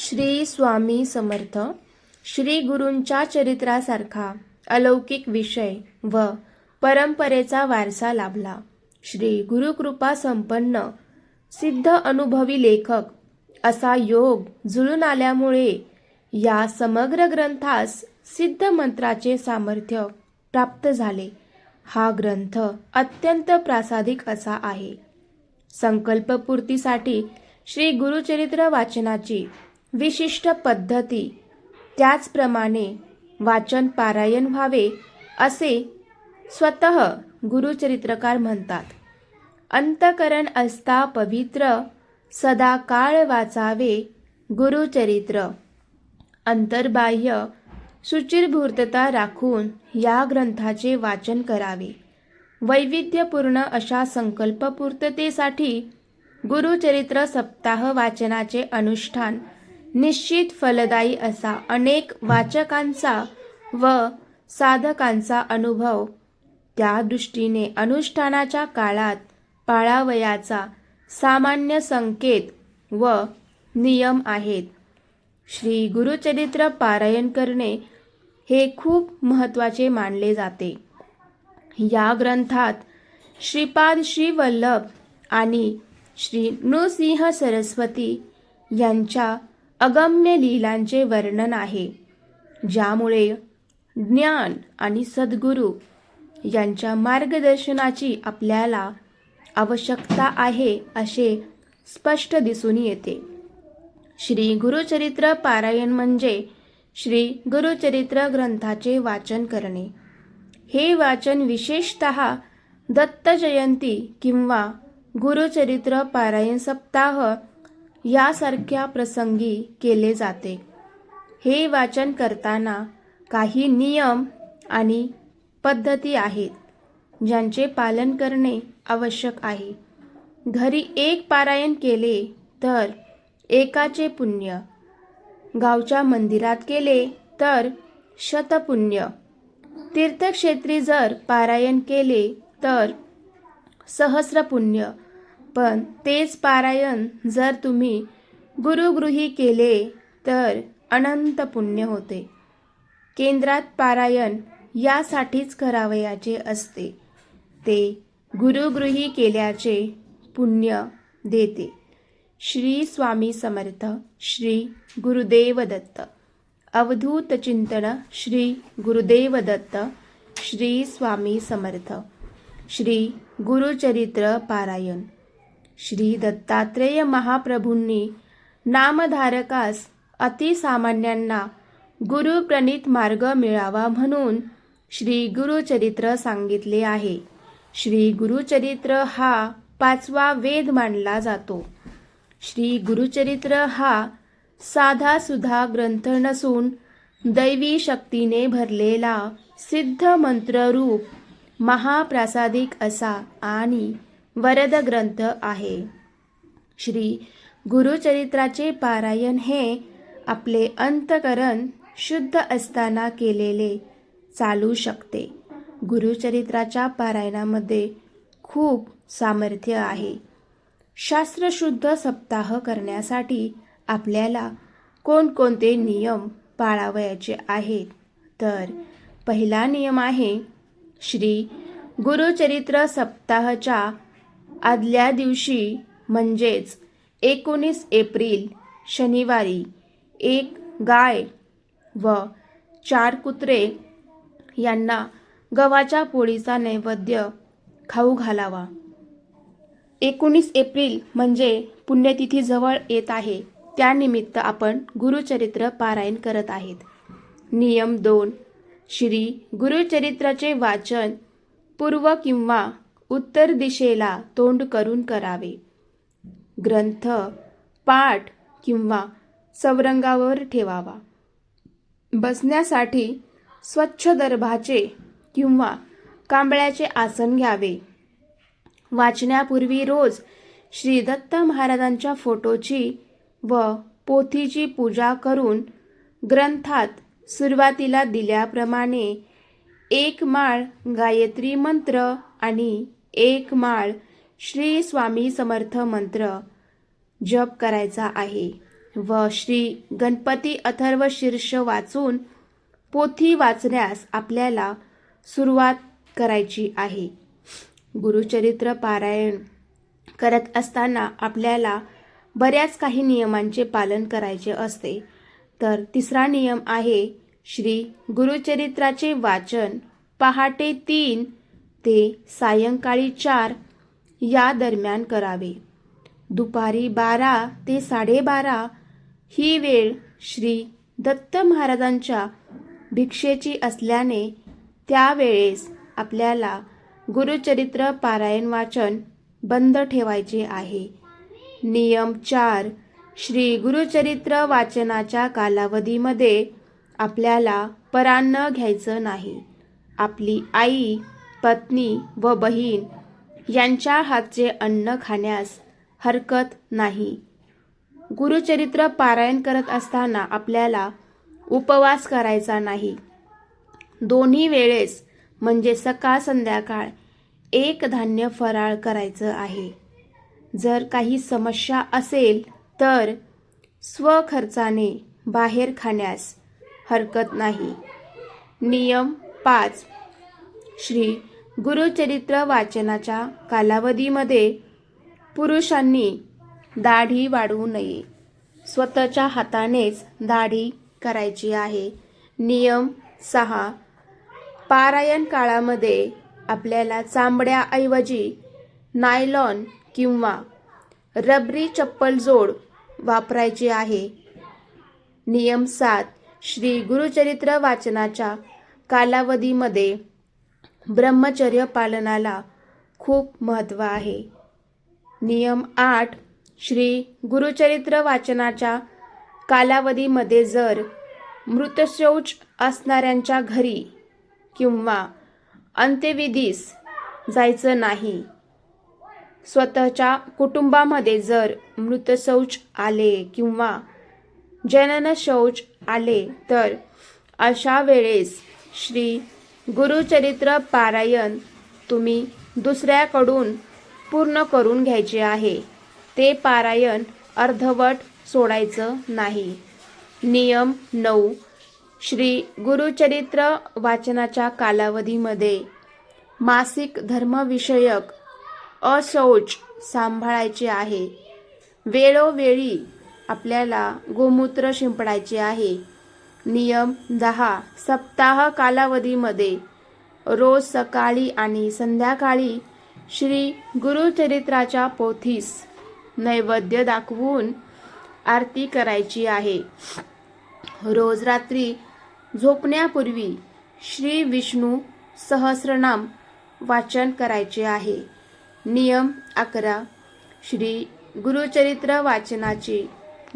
श्री स्वामी समर्थ श्री गुरूंच्या चरित्रासारखा अलौकिक विषय व परंपरेचा वारसा लाभला. श्री गुरुकृपा संपन्न सिद्ध अनुभवी लेखक असा योग जुळून आल्यामुळे या समग्र ग्रंथास सिद्ध मंत्राचे सामर्थ्य प्राप्त झाले. हा ग्रंथ अत्यंत प्रासादिक असा आहे. संकल्पपूर्तीसाठी श्री गुरुचरित्र वाचनाची विशिष्ट पद्धती. त्याचप्रमाणे वाचन पारायण व्हावे असे स्वतः गुरुचरित्रकार म्हणतात. अंतकरण असता पवित्र सदा काळ वाचावे गुरुचरित्र. अंतर्बाह्य शुचिरभूर्तता राखून या ग्रंथाचे वाचन करावे. वैविध्यपूर्ण अशा संकल्पपूर्ततेसाठी गुरुचरित्र सप्ताह वाचनाचे अनुष्ठान निश्चित फलदायी असा अनेक वाचकांचा व साधकांचा अनुभव. त्या दृष्टीने अनुष्ठानाच्या काळात पाळावयाचा सामान्य संकेत व नियम आहेत. श्री गुरुचरित्र पारायण करणे हे खूप महत्त्वाचे मानले जाते. या ग्रंथात श्रीपाद श्री वल्लभ आणि श्री नृसिंह सरस्वती यांच्या अगम्य लीलांचे वर्णन आहे ज्यामुळे ज्ञान आणि सद्गुरू यांच्या मार्गदर्शनाची आपल्याला आवश्यकता आहे असे स्पष्ट दिसून येते. श्री गुरुचरित्र पारायण म्हणजे श्री गुरुचरित्र ग्रंथाचे वाचन करणे. हे वाचन विशेषत दत्त जयंती किंवा गुरुचरित्र पारायण सप्ताह यासारख्या प्रसंगी केले जाते. हे वाचन करताना काही नियम आणि पद्धती आहेत ज्यांचे पालन करणे आवश्यक आहे. घरी एक पारायण केले तर एकाचे पुण्य. गावच्या मंदिरात केले तर शतपुण्य. तीर्थक्षेत्री जर पारायण केले तर सहस्रपुण्य. पण तेच पारायण जर तुम्ही गुरुगृही केले तर अनंत पुण्य होते. केंद्रात पारायण यासाठीच करावयाचे असते. ते गुरुगृही केल्याचे पुण्य देते. श्री स्वामी समर्थ श्री गुरुदेव दत्त. अवधूत चिंतन श्री गुरुदेव दत्त श्री स्वामी समर्थ. श्री गुरुचरित्र पारायण. श्री दत्तात्रेय महाप्रभूंनी नामधारकास अतिसामान्यांना गुरुप्रणित मार्ग मिळावा म्हणून श्री गुरुचरित्र सांगितले आहे. श्री गुरुचरित्र हा पाचवा वेद मानला जातो. श्री गुरुचरित्र हा साधा सुधा ग्रंथ नसून दैवी शक्तीने भरलेला सिद्ध मंत्ररूप महाप्रासादिक असा आणि वरद ग्रंथ आहे. श्री गुरुचरित्राचे पारायण हे आपले अंतकरण शुद्ध असताना केलेले चालू शकते. गुरुचरित्राच्या पारायणामध्ये खूप सामर्थ्य आहे. शास्त्रशुद्ध सप्ताह करण्यासाठी आपल्याला कोणकोणते नियम पाळावयाचे आहेत? तर पहिला नियम आहे श्री गुरुचरित्र सप्ताहाच्या आदल्या दिवशी म्हणजेच एकोणीस एप्रिल शनिवारी एक गाय व चार कुत्रे यांना गव्हाच्या पोळीचा नैवेद्य खाऊ घालावा. एकोणीस एप्रिल म्हणजे पुण्यतिथी जवळ येत आहे. त्यानिमित्त आपण गुरुचरित्र पारायण करत आहेत. नियम दोन. श्री गुरुचरित्राचे वाचन पूर्व किंवा उत्तर दिशेला तोंड करून करावे. ग्रंथ पाठ किंवा सवरंगावर ठेवावा. बसण्यासाठी स्वच्छ दर्भाचे किंवा कांबळ्याचे आसन घ्यावे. वाचण्यापूर्वी रोज श्री दत्त महाराजांच्या फोटोची व पोथीची पूजा करून ग्रंथात सुरुवातीला दिल्याप्रमाणे एक माळ गायत्री मंत्र आणि एक माळ श्री स्वामी समर्थ मंत्र जप करायचा आहे व श्री गणपती अथर्व शीर्ष वाचून पोथी वाचण्यास आपल्याला सुरुवात करायची आहे. गुरुचरित्र पारायण करत असताना आपल्याला बऱ्याच काही नियमांचे पालन करायचे असते. तर तिसरा नियम आहे श्री गुरुचरित्राचे वाचन पहाटे तीन ते सायंकाळी चार या दरम्यान करावे. दुपारी बारा ते साडेबारा ही वेळ श्री दत्त महाराजांच्या भिक्षेची असल्याने त्यावेळेस आपल्याला गुरुचरित्र पारायण वाचन बंद ठेवायचे आहे. नियम चार श्री गुरुचरित्र वाचनाच्या कालावधीमध्ये आपल्याला परान्न घ्यायचं नाही. आपली आई पत्नी व बहीण यांच्या हातचे अन्न खाण्यास हरकत नाही. गुरुचरित्र पारायण करत असताना आपल्याला उपवास करायचा नाही. दोन्ही वेळेस म्हणजे सकाळ संध्याकाळ एक धान्य फराळ करायचं आहे. जर काही समस्या असेल तर स्वखर्चाने बाहेर खाण्यास हरकत नाही. नियम पाच. श्री गुरुचरित्र वाचनाच्या कालावधीमध्ये पुरुषांनी दाढी वाढवू नये. स्वतःच्या हातानेच दाढी करायची आहे. नियम सहा. पारायण काळामध्ये आपल्याला चांबड्याऐवजी नायलॉन किंवा रबरी चप्पल जोड वापरायची आहे. नियम सात. श्री गुरुचरित्र वाचनाच्या कालावधीमध्ये ब्रह्मचर्य पालनाला खूप महत्त्व आहे. नियम आठ श्री गुरुचरित्र वाचनाच्या कालावधीमध्ये जर मृतशौच असणाऱ्यांच्या घरी किंवा अंत्यविधीस जायचं नाही स्वतःच्या कुटुंबामध्ये जर मृतशौच आले किंवा जननशौच आले तर अशा वेळेस श्री गुरुचरित्र पारायण तुम्ही दुसऱ्याकडून पूर्ण करून घ्यायचे आहे. ते पारायण अर्धवट सोडायचं नाही. नियम नऊ. श्री गुरुचरित्र वाचनाच्या कालावधीमध्ये मासिक धर्मविषयक अशौच सांभाळायचे आहे. वेळोवेळी आपल्याला गोमूत्र शिंपडायचे आहे. नियम दहा. सप्ताह कालावधीमध्ये. रोज सकाळी आणि संध्याकाळी श्री गुरुचरित्राच्या पोथीस नैवेद्य दाखवून आरती करायची आहे. रोज रात्री झोपण्यापूर्वी श्री विष्णू सहस्रनाम वाचन करायचे आहे. नियम अकरा. श्री गुरुचरित्र वाचनाची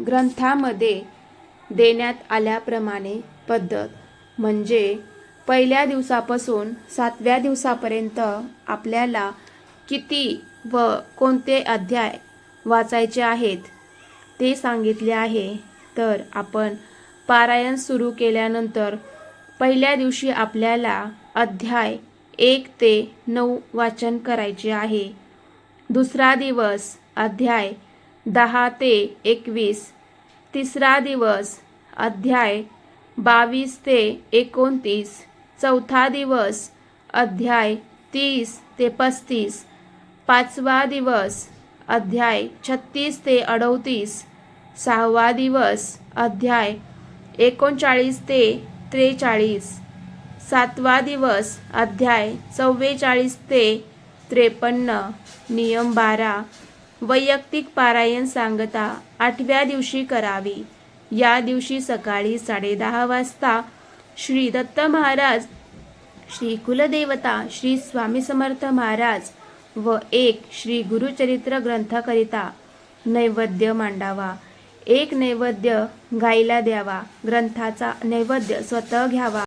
ग्रंथामध्ये देण्यात आल्याप्रमाणे पद्धत. म्हणजे पहिल्या दिवसापासून सातव्या दिवसापर्यंत आपल्याला किती व कोणते अध्याय वाचायचे आहेत ते सांगितले आहे. तर आपण पारायण सुरू केल्यानंतर पहिल्या दिवशी आपल्याला अध्याय एक ते नऊ वाचन करायचे आहे. दुसरा दिवस अध्याय दहा ते एकवीस. तिसरा दिवस अध्याय बावीस ते एकोणतीस. चौथा दिवस अध्याय तीस ते पस्तीस. पाचवा दिवस अध्याय छत्तीस ते अडतीस. सहावा दिवस अध्याय एकोणचाळीस ते त्रेचाळीस. सातवा दिवस अध्याय चव्वेचाळीस ते त्रेपन्न. नियम बारा. वैयक्तिक पारायण सांगता आठव्या दिवशी करावी. या दिवशी सकाळी साडेदहा वाजता श्री दत्त महाराज श्री कुलदेवता श्री स्वामी समर्थ महाराज व एक श्री गुरुचरित्र ग्रंथाकरिता नैवेद्य मांडावा. एक नैवेद्य गाईला द्यावा. ग्रंथाचा नैवेद्य स्वतः घ्यावा.